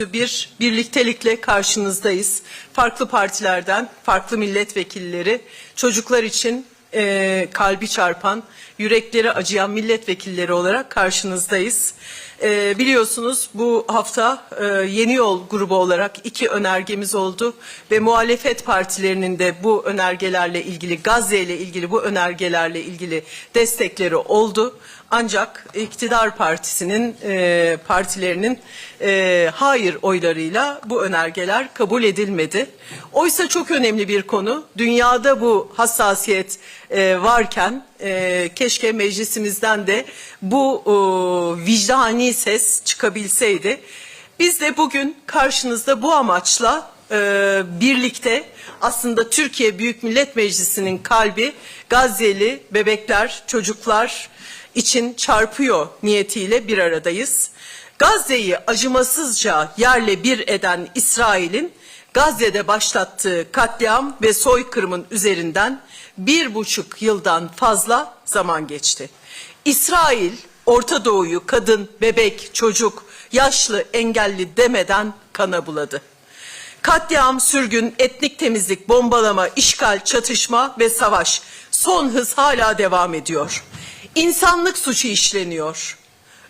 bir birliktelikle karşınızdayız. Farklı partilerden, farklı milletvekilleri, çocuklar için e, kalbi çarpan, yürekleri acıyan milletvekilleri olarak karşınızdayız. E, biliyorsunuz bu hafta e, Yeni Yol grubu olarak iki önergemiz oldu ve muhalefet partilerinin de bu önergelerle ilgili, Gazze ile ilgili bu önergelerle ilgili destekleri oldu. Ancak iktidar partisinin e, partilerinin e, hayır oylarıyla bu önergeler kabul edilmedi. Oysa çok önemli bir konu. Dünyada bu hassasiyet e, varken e, keşke meclisimizden de bu e, vicdani ses çıkabilseydi. Biz de bugün karşınızda bu amaçla e, birlikte aslında Türkiye Büyük Millet Meclisi'nin kalbi Gazze'li bebekler, çocuklar için çarpıyor niyetiyle bir aradayız. Gazze'yi acımasızca yerle bir eden İsrail'in Gazze'de başlattığı katliam ve soykırımın üzerinden bir buçuk yıldan fazla zaman geçti. İsrail Orta Doğu'yu kadın, bebek, çocuk, yaşlı, engelli demeden kana buladı. Katliam, sürgün, etnik temizlik, bombalama, işgal, çatışma ve savaş son hız hala devam ediyor. İnsanlık suçu işleniyor.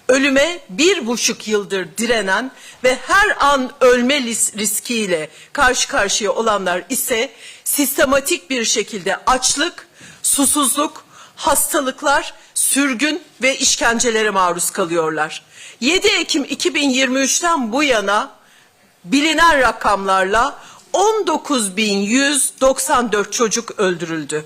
Ölüme bir buçuk yıldır direnen ve her an ölme riskiyle karşı karşıya olanlar ise sistematik bir şekilde açlık, susuzluk, hastalıklar, sürgün ve işkencelere maruz kalıyorlar. 7 Ekim 2023'ten bu yana bilinen rakamlarla 19.194 çocuk öldürüldü.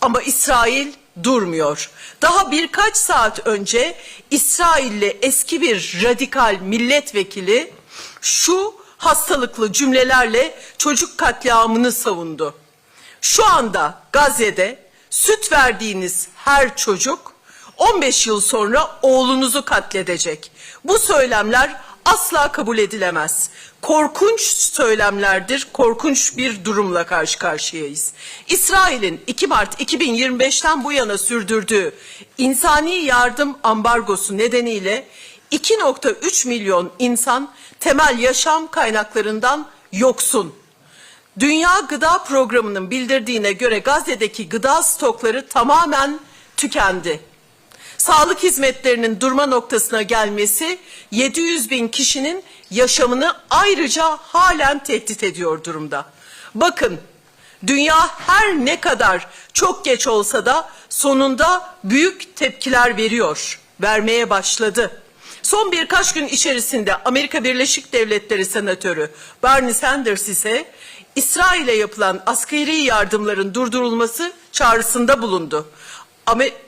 Ama İsrail durmuyor. Daha birkaç saat önce İsrailli eski bir radikal milletvekili şu hastalıklı cümlelerle çocuk katliamını savundu. Şu anda Gazze'de süt verdiğiniz her çocuk 15 yıl sonra oğlunuzu katledecek. Bu söylemler asla kabul edilemez. Korkunç söylemlerdir, korkunç bir durumla karşı karşıyayız. İsrail'in 2 Mart 2025'ten bu yana sürdürdüğü insani yardım ambargosu nedeniyle 2.3 milyon insan temel yaşam kaynaklarından yoksun. Dünya Gıda Programı'nın bildirdiğine göre Gazze'deki gıda stokları tamamen tükendi. Sağlık hizmetlerinin durma noktasına gelmesi 700 bin kişinin yaşamını ayrıca halen tehdit ediyor durumda. Bakın dünya her ne kadar çok geç olsa da sonunda büyük tepkiler veriyor, vermeye başladı. Son birkaç gün içerisinde Amerika Birleşik Devletleri Senatörü Bernie Sanders ise İsrail'e yapılan askeri yardımların durdurulması çağrısında bulundu.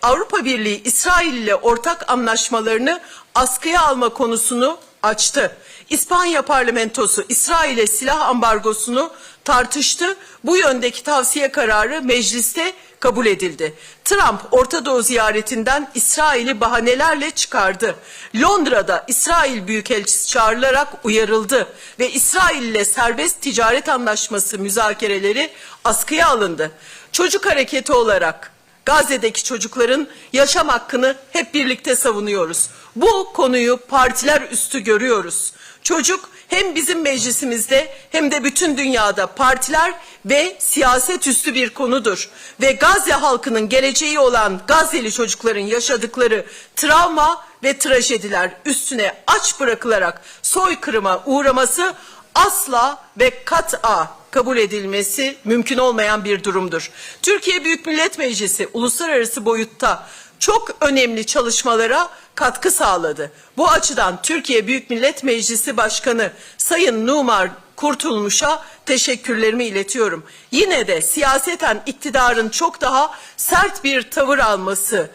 Avrupa Birliği İsrail ile ortak anlaşmalarını askıya alma konusunu açtı. İspanya parlamentosu İsrail'e silah ambargosunu tartıştı. Bu yöndeki tavsiye kararı mecliste kabul edildi. Trump Orta Doğu ziyaretinden İsrail'i bahanelerle çıkardı. Londra'da İsrail Büyükelçisi çağrılarak uyarıldı ve İsrail ile serbest ticaret anlaşması müzakereleri askıya alındı. Çocuk hareketi olarak Gazze'deki çocukların yaşam hakkını hep birlikte savunuyoruz. Bu konuyu partiler üstü görüyoruz. Çocuk hem bizim meclisimizde hem de bütün dünyada partiler ve siyaset üstü bir konudur. Ve Gazze halkının geleceği olan Gazze'li çocukların yaşadıkları travma ve trajediler üstüne aç bırakılarak soykırıma uğraması asla ve kat'a kabul edilmesi mümkün olmayan bir durumdur. Türkiye Büyük Millet Meclisi uluslararası boyutta çok önemli çalışmalara katkı sağladı. Bu açıdan Türkiye Büyük Millet Meclisi Başkanı Sayın Numar Kurtulmuş'a teşekkürlerimi iletiyorum. Yine de siyaseten iktidarın çok daha sert bir tavır alması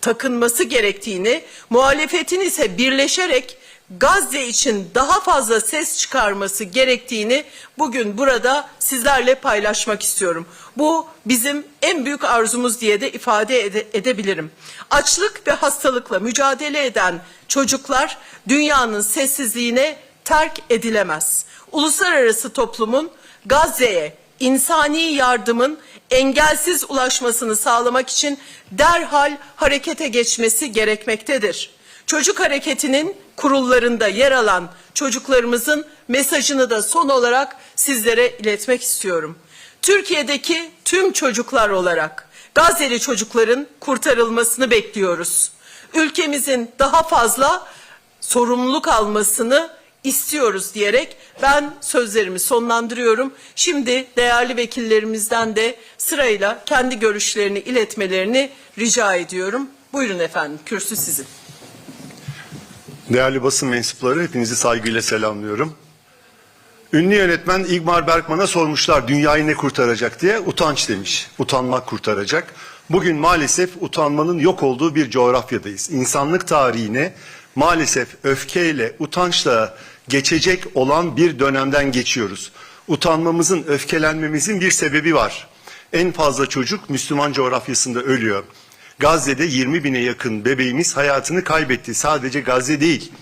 takınması gerektiğini, muhalefetin ise birleşerek Gazze için daha fazla ses çıkarması gerektiğini bugün burada sizlerle paylaşmak istiyorum. Bu bizim en büyük arzumuz diye de ifade ede- edebilirim. Açlık ve hastalıkla mücadele eden çocuklar dünyanın sessizliğine terk edilemez. Uluslararası toplumun Gazze'ye insani yardımın engelsiz ulaşmasını sağlamak için derhal harekete geçmesi gerekmektedir. Çocuk hareketinin kurullarında yer alan çocuklarımızın mesajını da son olarak sizlere iletmek istiyorum. Türkiye'deki tüm çocuklar olarak Gazze'li çocukların kurtarılmasını bekliyoruz. Ülkemizin daha fazla sorumluluk almasını istiyoruz diyerek ben sözlerimi sonlandırıyorum. Şimdi değerli vekillerimizden de sırayla kendi görüşlerini iletmelerini rica ediyorum. Buyurun efendim, kürsü sizin. Değerli basın mensupları hepinizi saygıyla selamlıyorum. Ünlü yönetmen İgmar Bergman'a sormuşlar dünyayı ne kurtaracak diye. Utanç demiş. Utanmak kurtaracak. Bugün maalesef utanmanın yok olduğu bir coğrafyadayız. İnsanlık tarihine maalesef öfkeyle, utançla geçecek olan bir dönemden geçiyoruz. Utanmamızın, öfkelenmemizin bir sebebi var. En fazla çocuk Müslüman coğrafyasında ölüyor. Gazze'de 20 bine yakın bebeğimiz hayatını kaybetti. Sadece Gazze değil.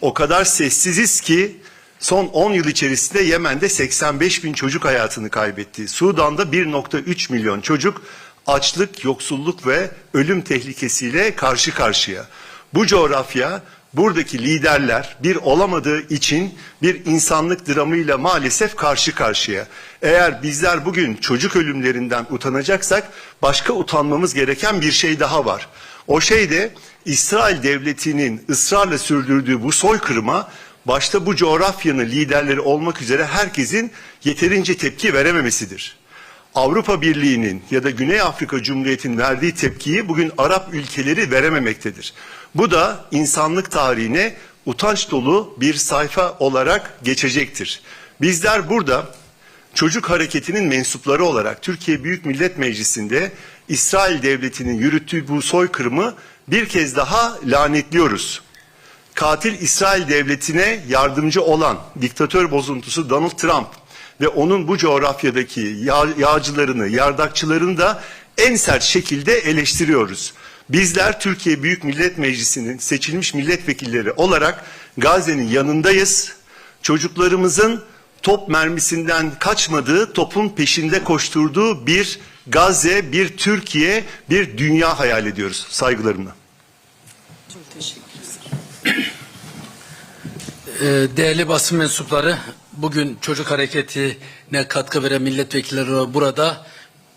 O kadar sessiziz ki son 10 yıl içerisinde Yemen'de 85 bin çocuk hayatını kaybetti. Sudan'da 1.3 milyon çocuk açlık, yoksulluk ve ölüm tehlikesiyle karşı karşıya. Bu coğrafya buradaki liderler bir olamadığı için bir insanlık dramıyla maalesef karşı karşıya. Eğer bizler bugün çocuk ölümlerinden utanacaksak başka utanmamız gereken bir şey daha var. O şey de İsrail devletinin ısrarla sürdürdüğü bu soykırıma başta bu coğrafyanın liderleri olmak üzere herkesin yeterince tepki verememesidir. Avrupa Birliği'nin ya da Güney Afrika Cumhuriyeti'nin verdiği tepkiyi bugün Arap ülkeleri verememektedir. Bu da insanlık tarihine utanç dolu bir sayfa olarak geçecektir. Bizler burada çocuk hareketinin mensupları olarak Türkiye Büyük Millet Meclisi'nde İsrail devletinin yürüttüğü bu soykırımı bir kez daha lanetliyoruz. Katil İsrail devletine yardımcı olan diktatör bozuntusu Donald Trump ve onun bu coğrafyadaki yağ, yağcılarını, yardakçılarını da en sert şekilde eleştiriyoruz. Bizler Türkiye Büyük Millet Meclisi'nin seçilmiş milletvekilleri olarak Gazze'nin yanındayız. Çocuklarımızın top mermisinden kaçmadığı, topun peşinde koşturduğu bir Gazze, bir Türkiye, bir dünya hayal ediyoruz. Saygılarımla. Çok teşekkür ederim. Ee, Değerli basın mensupları, bugün çocuk hareketine katkı veren milletvekilleri burada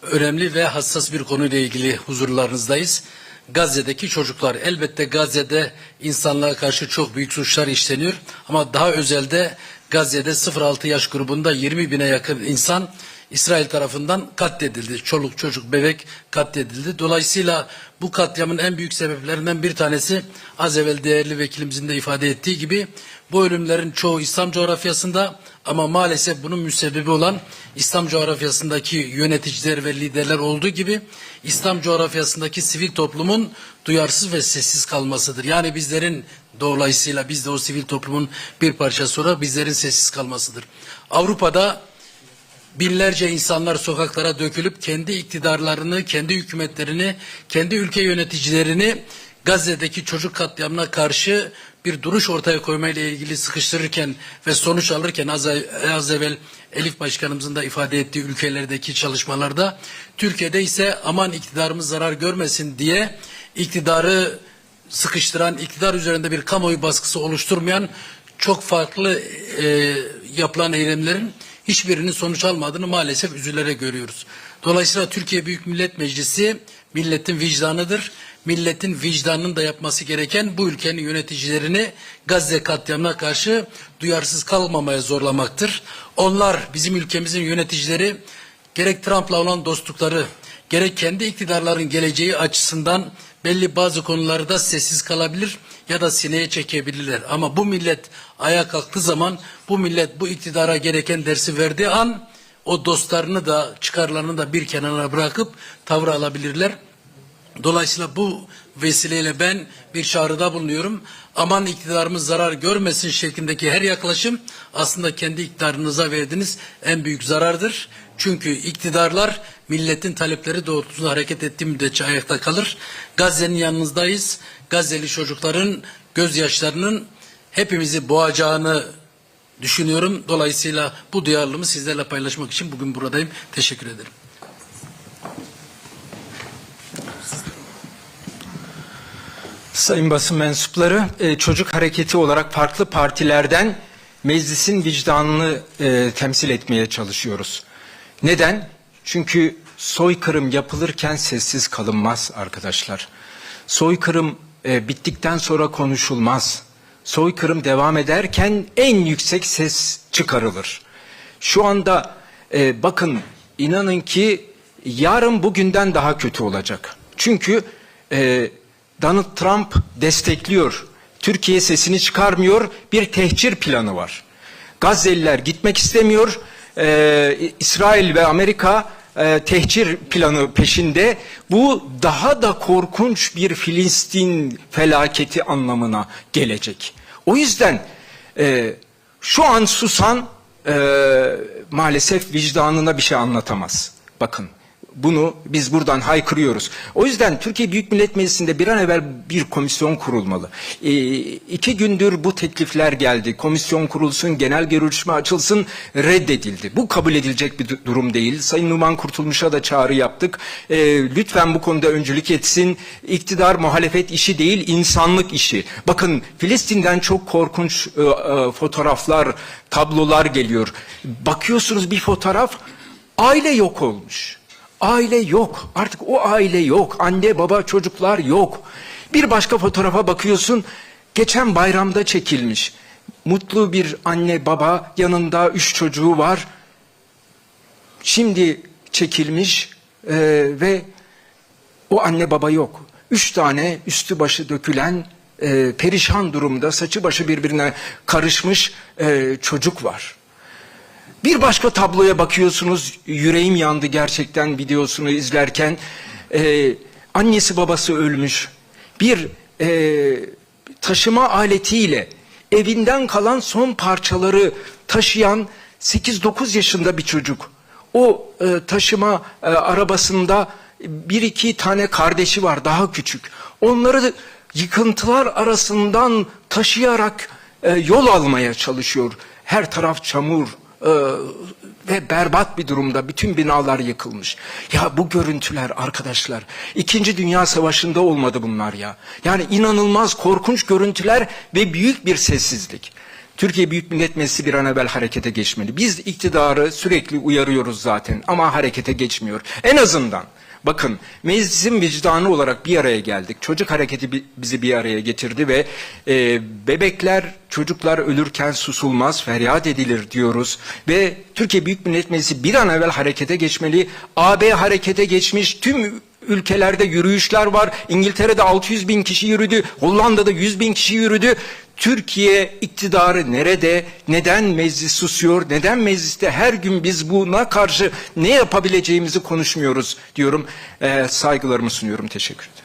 önemli ve hassas bir konuyla ilgili huzurlarınızdayız. Gazze'deki çocuklar. Elbette Gazze'de insanlığa karşı çok büyük suçlar işleniyor. Ama daha özelde Gazze'de 0-6 yaş grubunda 20 bine yakın insan İsrail tarafından katledildi. Çoluk çocuk bebek katledildi. Dolayısıyla bu katliamın en büyük sebeplerinden bir tanesi az evvel değerli vekilimizin de ifade ettiği gibi bu ölümlerin çoğu İslam coğrafyasında ama maalesef bunun müsebbibi olan İslam coğrafyasındaki yöneticiler ve liderler olduğu gibi İslam coğrafyasındaki sivil toplumun duyarsız ve sessiz kalmasıdır. Yani bizlerin dolayısıyla biz de o sivil toplumun bir parçası olarak bizlerin sessiz kalmasıdır. Avrupa'da binlerce insanlar sokaklara dökülüp kendi iktidarlarını, kendi hükümetlerini, kendi ülke yöneticilerini Gazze'deki çocuk katliamına karşı bir duruş ortaya koymayla ilgili sıkıştırırken ve sonuç alırken az, az evvel Elif Başkanımızın da ifade ettiği ülkelerdeki çalışmalarda Türkiye'de ise aman iktidarımız zarar görmesin diye iktidarı sıkıştıran, iktidar üzerinde bir kamuoyu baskısı oluşturmayan çok farklı e, yapılan eylemlerin hiçbirinin sonuç almadığını maalesef üzülerek görüyoruz. Dolayısıyla Türkiye Büyük Millet Meclisi milletin vicdanıdır. Milletin vicdanının da yapması gereken bu ülkenin yöneticilerini Gazze katliamına karşı duyarsız kalmamaya zorlamaktır. Onlar bizim ülkemizin yöneticileri gerek Trump'la olan dostlukları gerek kendi iktidarların geleceği açısından belli bazı konularda sessiz kalabilir ya da sineye çekebilirler. Ama bu millet ayağa kalktığı zaman bu millet bu iktidara gereken dersi verdiği an o dostlarını da çıkarlarını da bir kenara bırakıp tavır alabilirler. Dolayısıyla bu vesileyle ben bir çağrıda bulunuyorum. Aman iktidarımız zarar görmesin şeklindeki her yaklaşım aslında kendi iktidarınıza verdiğiniz en büyük zarardır. Çünkü iktidarlar milletin talepleri doğrultusunda hareket ettiği müddetçe ayakta kalır. Gazze'nin yanınızdayız. Gazze'li çocukların gözyaşlarının hepimizi boğacağını düşünüyorum. Dolayısıyla bu duyarlılığımı sizlerle paylaşmak için bugün buradayım. Teşekkür ederim. Sayın basın mensupları, e, çocuk hareketi olarak farklı partilerden meclisin vicdanını e, temsil etmeye çalışıyoruz. Neden? Çünkü soykırım yapılırken sessiz kalınmaz arkadaşlar. Soykırım e, bittikten sonra konuşulmaz. Soykırım devam ederken en yüksek ses çıkarılır. Şu anda bakın inanın ki yarın bugünden daha kötü olacak. Çünkü e, Donald Trump destekliyor. Türkiye sesini çıkarmıyor. Bir tehcir planı var. Gazze'liler gitmek istemiyor. Ee, İsrail ve Amerika e, tehcir planı peşinde. Bu daha da korkunç bir Filistin felaketi anlamına gelecek. O yüzden e, şu an susan e, maalesef vicdanına bir şey anlatamaz. Bakın bunu biz buradan haykırıyoruz. O yüzden Türkiye Büyük Millet Meclisi'nde bir an evvel bir komisyon kurulmalı. Ee, iki gündür bu teklifler geldi. Komisyon kurulsun, genel görüşme açılsın, reddedildi. Bu kabul edilecek bir du- durum değil. Sayın Numan Kurtulmuş'a da çağrı yaptık. Ee, lütfen bu konuda öncülük etsin. İktidar muhalefet işi değil, insanlık işi. Bakın Filistin'den çok korkunç e, e, fotoğraflar, tablolar geliyor. Bakıyorsunuz bir fotoğraf, aile yok olmuş. Aile yok. Artık o aile yok. Anne, baba, çocuklar yok. Bir başka fotoğrafa bakıyorsun. Geçen bayramda çekilmiş. Mutlu bir anne, baba, yanında üç çocuğu var. Şimdi çekilmiş e, ve o anne baba yok. Üç tane üstü başı dökülen, e, perişan durumda, saçı başı birbirine karışmış e, çocuk var. Bir başka tabloya bakıyorsunuz, yüreğim yandı gerçekten videosunu izlerken. Ee, annesi babası ölmüş. Bir e, taşıma aletiyle evinden kalan son parçaları taşıyan 8-9 yaşında bir çocuk. O e, taşıma e, arabasında bir iki tane kardeşi var daha küçük. Onları yıkıntılar arasından taşıyarak e, yol almaya çalışıyor. Her taraf çamur, ee, ve berbat bir durumda bütün binalar yıkılmış. Ya bu görüntüler arkadaşlar İkinci Dünya Savaşı'nda olmadı bunlar ya. Yani inanılmaz korkunç görüntüler ve büyük bir sessizlik. Türkiye Büyük Millet Meclisi bir an evvel harekete geçmeli. Biz iktidarı sürekli uyarıyoruz zaten ama harekete geçmiyor. En azından Bakın meclisin vicdanı olarak bir araya geldik. Çocuk hareketi bi- bizi bir araya getirdi ve e, bebekler, çocuklar ölürken susulmaz, feryat edilir diyoruz. Ve Türkiye Büyük Millet Meclisi bir an evvel harekete geçmeli. AB harekete geçmiş, tüm ülkelerde yürüyüşler var. İngiltere'de 600 bin kişi yürüdü, Hollanda'da 100 bin kişi yürüdü. Türkiye iktidarı nerede? Neden meclis susuyor? Neden mecliste her gün biz buna karşı ne yapabileceğimizi konuşmuyoruz diyorum. Ee, saygılarımı sunuyorum. Teşekkür ederim.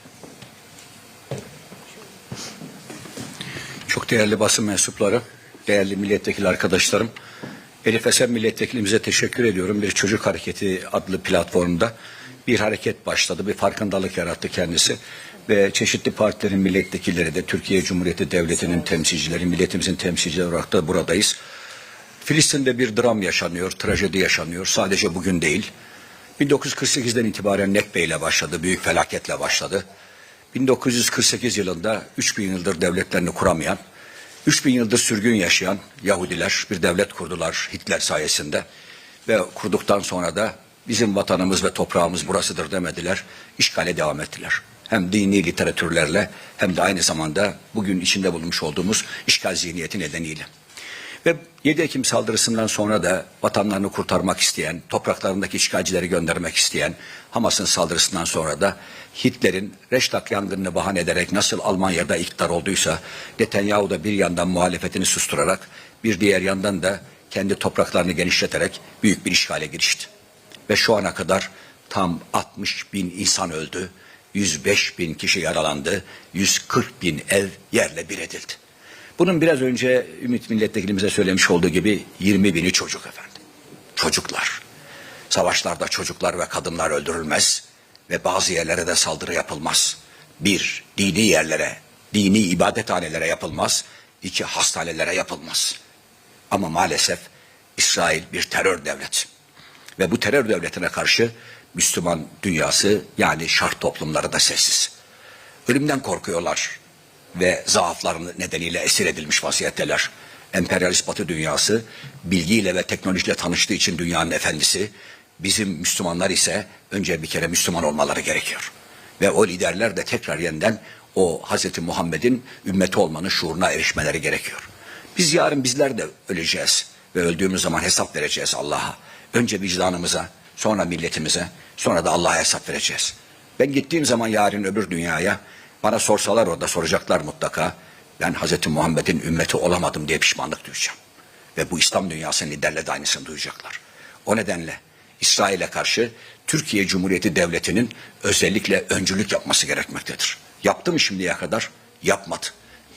Çok değerli basın mensupları, değerli milletvekili arkadaşlarım. Elif Esen milletvekilimize teşekkür ediyorum. Bir çocuk hareketi adlı platformda bir hareket başladı, bir farkındalık yarattı kendisi. Ve çeşitli partilerin milletvekilleri de Türkiye Cumhuriyeti Devleti'nin temsilcileri, milletimizin temsilcileri olarak da buradayız. Filistin'de bir dram yaşanıyor, trajedi yaşanıyor. Sadece bugün değil. 1948'den itibaren Nekbe ile başladı, büyük felaketle başladı. 1948 yılında 3000 yıldır devletlerini kuramayan, 3000 yıldır sürgün yaşayan Yahudiler bir devlet kurdular Hitler sayesinde. Ve kurduktan sonra da bizim vatanımız ve toprağımız burasıdır demediler, işgale devam ettiler. Hem dini literatürlerle hem de aynı zamanda bugün içinde bulunmuş olduğumuz işgal zihniyeti nedeniyle. Ve 7 Ekim saldırısından sonra da vatanlarını kurtarmak isteyen, topraklarındaki işgalcileri göndermek isteyen Hamas'ın saldırısından sonra da Hitler'in Reştak yangınını bahane ederek nasıl Almanya'da iktidar olduysa Netanyahu da bir yandan muhalefetini susturarak bir diğer yandan da kendi topraklarını genişleterek büyük bir işgale girişti. Ve şu ana kadar tam 60 bin insan öldü, 105 bin kişi yaralandı, 140 bin ev yerle bir edildi. Bunun biraz önce Ümit Milletvekilimize söylemiş olduğu gibi 20 bini çocuk efendim. Çocuklar. Savaşlarda çocuklar ve kadınlar öldürülmez ve bazı yerlere de saldırı yapılmaz. Bir, dini yerlere, dini ibadethanelere yapılmaz. İki, hastanelere yapılmaz. Ama maalesef İsrail bir terör devleti. Ve bu terör devletine karşı Müslüman dünyası yani şart toplumları da sessiz. Ölümden korkuyorlar. ve zaaflarının nedeniyle esir edilmiş vaziyetteler. Emperyalist batı dünyası bilgiyle ve teknolojiyle tanıştığı için dünyanın efendisi, bizim Müslümanlar ise önce bir kere Müslüman olmaları gerekiyor. Ve o liderler de tekrar yeniden o Hazreti Muhammed'in ümmeti olmanın şuuruna erişmeleri gerekiyor. Biz yarın bizler de öleceğiz ve öldüğümüz zaman hesap vereceğiz Allah'a. Önce vicdanımıza, sonra milletimize, sonra da Allah'a hesap vereceğiz. Ben gittiğim zaman yarın öbür dünyaya bana sorsalar orada soracaklar mutlaka. Ben Hazreti Muhammed'in ümmeti olamadım diye pişmanlık duyacağım. Ve bu İslam dünyasının liderleri de aynısını duyacaklar. O nedenle İsrail'e karşı Türkiye Cumhuriyeti Devleti'nin özellikle öncülük yapması gerekmektedir. Yaptı mı şimdiye kadar? Yapmadı.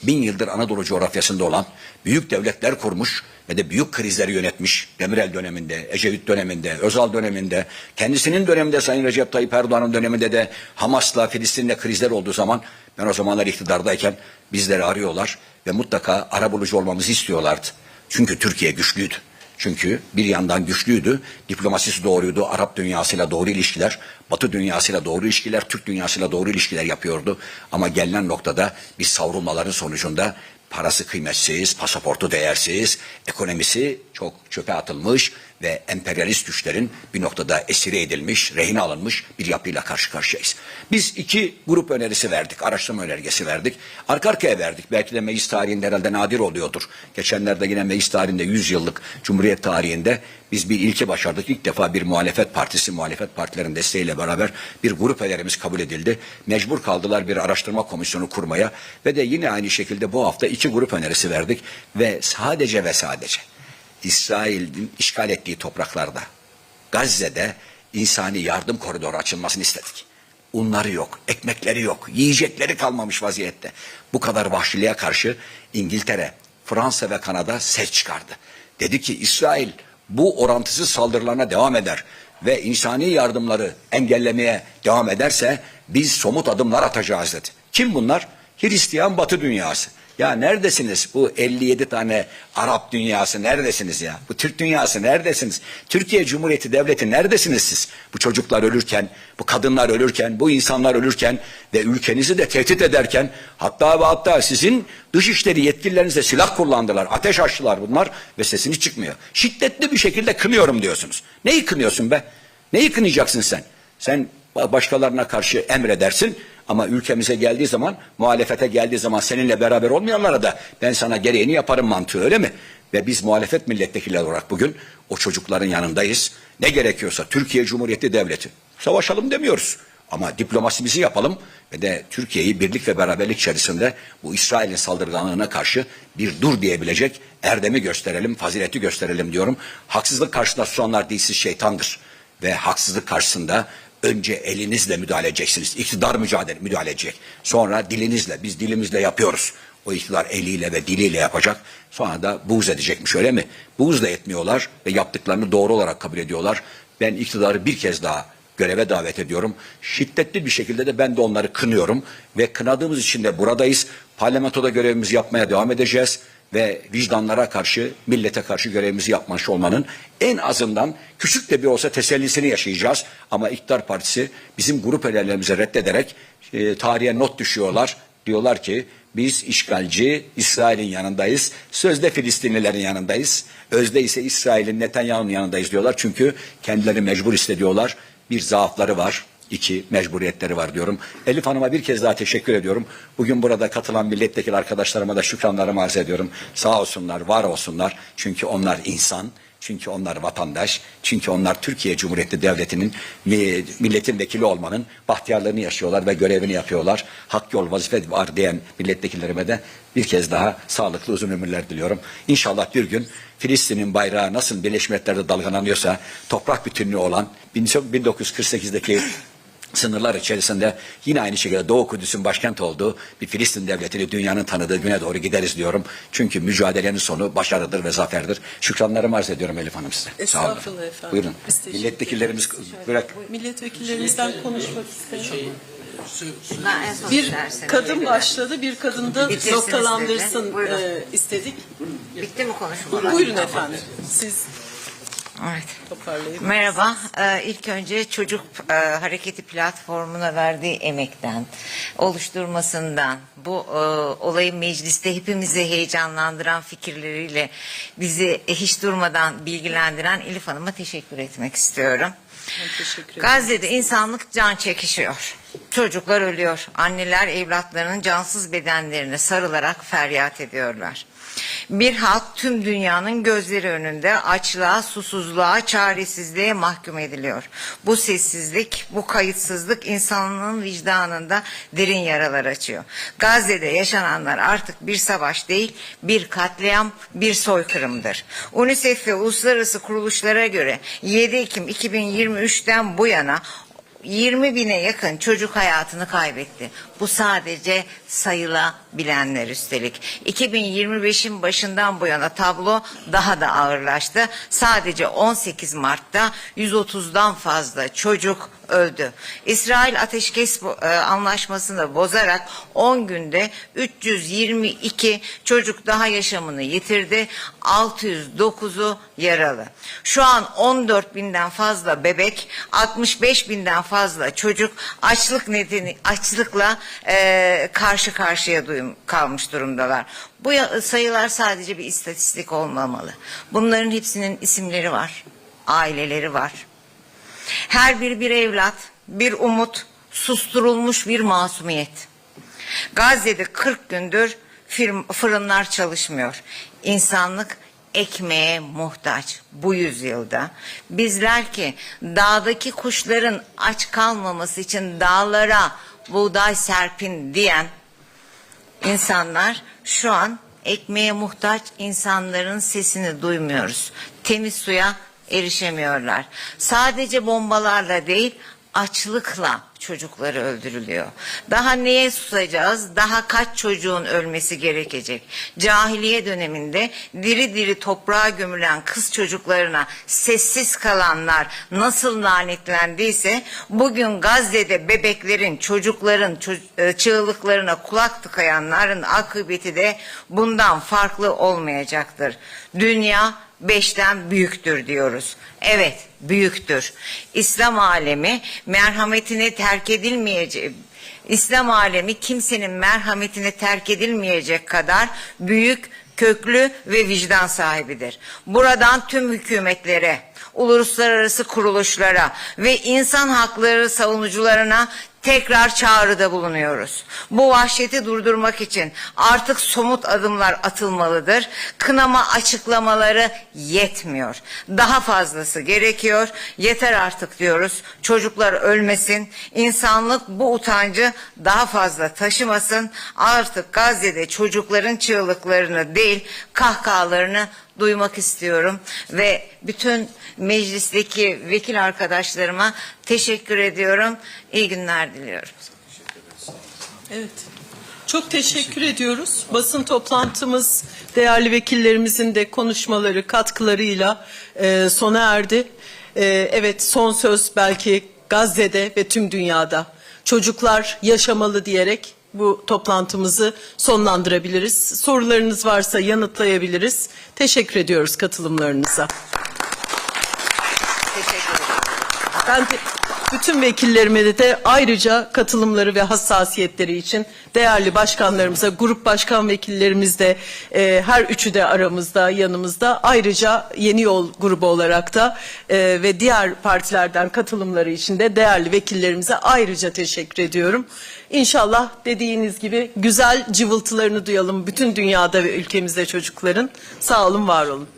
Bin yıldır Anadolu coğrafyasında olan büyük devletler kurmuş ve de büyük krizleri yönetmiş. Demirel döneminde, Ecevit döneminde, Özal döneminde, kendisinin döneminde Sayın Recep Tayyip Erdoğan'ın döneminde de Hamas'la, Filistin'le krizler olduğu zaman ben o zamanlar iktidardayken bizleri arıyorlar ve mutlaka arabulucu olmamızı istiyorlardı. Çünkü Türkiye güçlüydü. Çünkü bir yandan güçlüydü, diplomasisi doğruydu, Arap dünyasıyla doğru ilişkiler, Batı dünyasıyla doğru ilişkiler, Türk dünyasıyla doğru ilişkiler yapıyordu. Ama gelinen noktada biz savrulmaların sonucunda parası kıymetsiz, pasaportu değersiz, ekonomisi çok çöpe atılmış ve emperyalist güçlerin bir noktada esire edilmiş, rehine alınmış bir yapıyla karşı karşıyayız. Biz iki grup önerisi verdik, araştırma önergesi verdik. Arka arkaya verdik. Belki de meclis tarihinde herhalde nadir oluyordur. Geçenlerde yine meclis tarihinde 100 yıllık Cumhuriyet tarihinde biz bir ilke başardık. İlk defa bir muhalefet partisi, muhalefet partilerin desteğiyle beraber bir grup önerimiz kabul edildi. Mecbur kaldılar bir araştırma komisyonu kurmaya ve de yine aynı şekilde bu hafta iki grup önerisi verdik ve sadece ve sadece İsrail'in işgal ettiği topraklarda Gazze'de insani yardım koridoru açılmasını istedik. Unları yok, ekmekleri yok, yiyecekleri kalmamış vaziyette. Bu kadar vahşiliğe karşı İngiltere, Fransa ve Kanada ses çıkardı. Dedi ki İsrail bu orantısız saldırılarına devam eder ve insani yardımları engellemeye devam ederse biz somut adımlar atacağız dedi. Kim bunlar? Hristiyan Batı dünyası. Ya neredesiniz bu 57 tane Arap dünyası neredesiniz ya? Bu Türk dünyası neredesiniz? Türkiye Cumhuriyeti Devleti neredesiniz siz? Bu çocuklar ölürken, bu kadınlar ölürken, bu insanlar ölürken ve ülkenizi de tehdit ederken hatta ve hatta sizin dışişleri yetkililerinize silah kullandılar, ateş açtılar bunlar ve sesini çıkmıyor. Şiddetli bir şekilde kınıyorum diyorsunuz. Neyi kınıyorsun be? Neyi kınayacaksın sen? Sen başkalarına karşı emredersin ama ülkemize geldiği zaman, muhalefete geldiği zaman seninle beraber olmayanlara da ben sana gereğini yaparım mantığı öyle mi? Ve biz muhalefet milletvekilleri olarak bugün o çocukların yanındayız. Ne gerekiyorsa Türkiye Cumhuriyeti Devleti. Savaşalım demiyoruz. Ama diplomasimizi yapalım ve de Türkiye'yi birlik ve beraberlik içerisinde bu İsrail'in saldırganlığına karşı bir dur diyebilecek erdemi gösterelim, fazileti gösterelim diyorum. Haksızlık karşısında susanlar dilsiz şeytandır. Ve haksızlık karşısında önce elinizle müdahale edeceksiniz. İktidar mücadele müdahale edecek. Sonra dilinizle, biz dilimizle yapıyoruz. O iktidar eliyle ve diliyle yapacak. Sonra da buğz edecekmiş öyle mi? Buğz da etmiyorlar ve yaptıklarını doğru olarak kabul ediyorlar. Ben iktidarı bir kez daha göreve davet ediyorum. Şiddetli bir şekilde de ben de onları kınıyorum. Ve kınadığımız için de buradayız. Parlamentoda görevimizi yapmaya devam edeceğiz ve vicdanlara karşı, millete karşı görevimizi yapmış olmanın en azından küçük de bir olsa tesellisini yaşayacağız. Ama İktidar Partisi bizim grup üyelerimizi reddederek e, tarihe not düşüyorlar. Diyorlar ki biz işgalci İsrail'in yanındayız. Sözde Filistinlilerin yanındayız. Özde ise İsrail'in Netanyahu'nun yanındayız diyorlar. Çünkü kendileri mecbur hissediyorlar. Bir zaafları var. İki, mecburiyetleri var diyorum. Elif Hanım'a bir kez daha teşekkür ediyorum. Bugün burada katılan milletvekili arkadaşlarıma da şükranlarımı arz ediyorum. Sağ olsunlar, var olsunlar. Çünkü onlar insan, çünkü onlar vatandaş, çünkü onlar Türkiye Cumhuriyeti Devleti'nin mi- milletin vekili olmanın bahtiyarlığını yaşıyorlar ve görevini yapıyorlar. Hak yol vazife var diyen milletvekillerime de bir kez daha sağlıklı uzun ömürler diliyorum. İnşallah bir gün Filistin'in bayrağı nasıl Birleşmiş Milletler'de dalgalanıyorsa toprak bütünlüğü olan 1948'deki sınırlar içerisinde yine aynı şekilde Doğu Kudüs'ün başkent olduğu bir Filistin devletini dünyanın tanıdığı güne doğru gideriz diyorum. Çünkü mücadelenin sonu başarıdır ve zaferdir. Şükranlarımı arz ediyorum Elif Hanım size. Sağ olun. Estağfurullah efendim. Buyurun. Biz teşekkür Milletvekillerimiz bırak. Milletvekillerimizden konuşmak isteyen. Ben en son Bir kadın başladı, bir kadın da Bitirsiniz noktalandırsın dedi. Buyurun. e, istedik. Bitti mi konuşmalar? Buyurun efendim. Siz Evet. Merhaba. Ee, ilk önce çocuk e, hareketi platformuna verdiği emekten, oluşturmasından, bu e, olayı mecliste hepimizi heyecanlandıran fikirleriyle bizi hiç durmadan bilgilendiren Elif Hanım'a teşekkür etmek istiyorum. teşekkür ederim. Gazze'de insanlık can çekişiyor. Çocuklar ölüyor. Anneler evlatlarının cansız bedenlerine sarılarak feryat ediyorlar. Bir halk tüm dünyanın gözleri önünde açlığa, susuzluğa, çaresizliğe mahkum ediliyor. Bu sessizlik, bu kayıtsızlık insanlığın vicdanında derin yaralar açıyor. Gazze'de yaşananlar artık bir savaş değil, bir katliam, bir soykırımdır. UNICEF ve uluslararası kuruluşlara göre 7 Ekim 2023'ten bu yana 20 bine yakın çocuk hayatını kaybetti. Bu sadece sayılabilenler üstelik. 2025'in başından bu yana tablo daha da ağırlaştı. Sadece 18 Mart'ta 130'dan fazla çocuk öldü. İsrail ateşkes e, anlaşmasını bozarak 10 günde 322 çocuk daha yaşamını yitirdi. 609'u yaralı. Şu an 14 binden fazla bebek, 65 binden fazla çocuk açlık nedeni açlıkla e, karşı karşıya duyum, kalmış durumdalar. Bu sayılar sadece bir istatistik olmamalı. Bunların hepsinin isimleri var, aileleri var. Her bir bir evlat, bir umut, susturulmuş bir masumiyet. Gazze'de 40 gündür fırınlar çalışmıyor. İnsanlık ekmeğe muhtaç bu yüzyılda. Bizler ki dağdaki kuşların aç kalmaması için dağlara buğday serpin diyen insanlar şu an ekmeğe muhtaç insanların sesini duymuyoruz. Temiz suya erişemiyorlar. Sadece bombalarla değil açlıkla çocukları öldürülüyor. Daha neye susacağız? Daha kaç çocuğun ölmesi gerekecek? Cahiliye döneminde diri diri toprağa gömülen kız çocuklarına sessiz kalanlar nasıl lanetlendiyse bugün Gazze'de bebeklerin, çocukların ço- e, çığlıklarına kulak tıkayanların akıbeti de bundan farklı olmayacaktır. Dünya beşten büyüktür diyoruz. Evet büyüktür. İslam alemi merhametine terk edilmeyecek İslam alemi kimsenin merhametine terk edilmeyecek kadar büyük, köklü ve vicdan sahibidir. Buradan tüm hükümetlere, uluslararası kuruluşlara ve insan hakları savunucularına tekrar çağrıda bulunuyoruz. Bu vahşeti durdurmak için artık somut adımlar atılmalıdır. Kınama açıklamaları yetmiyor. Daha fazlası gerekiyor. Yeter artık diyoruz. Çocuklar ölmesin. İnsanlık bu utancı daha fazla taşımasın. Artık Gazze'de çocukların çığlıklarını değil kahkahalarını duymak istiyorum ve bütün meclisteki vekil arkadaşlarıma teşekkür ediyorum. İyi günler diliyorum. Evet. Çok teşekkür ediyoruz. Basın toplantımız değerli vekillerimizin de konuşmaları, katkılarıyla e, sona erdi. E, evet son söz belki Gazze'de ve tüm dünyada. Çocuklar yaşamalı diyerek bu toplantımızı sonlandırabiliriz. Sorularınız varsa yanıtlayabiliriz. Teşekkür ediyoruz katılımlarınıza. Teşekkür ederim. Ben de bütün vekillerime de, ayrıca katılımları ve hassasiyetleri için değerli başkanlarımıza, grup başkan vekillerimiz de e, her üçü de aramızda, yanımızda. Ayrıca Yeni Yol grubu olarak da e, ve diğer partilerden katılımları için de değerli vekillerimize ayrıca teşekkür ediyorum. İnşallah dediğiniz gibi güzel cıvıltılarını duyalım bütün dünyada ve ülkemizde çocukların. Sağ olun, var olun.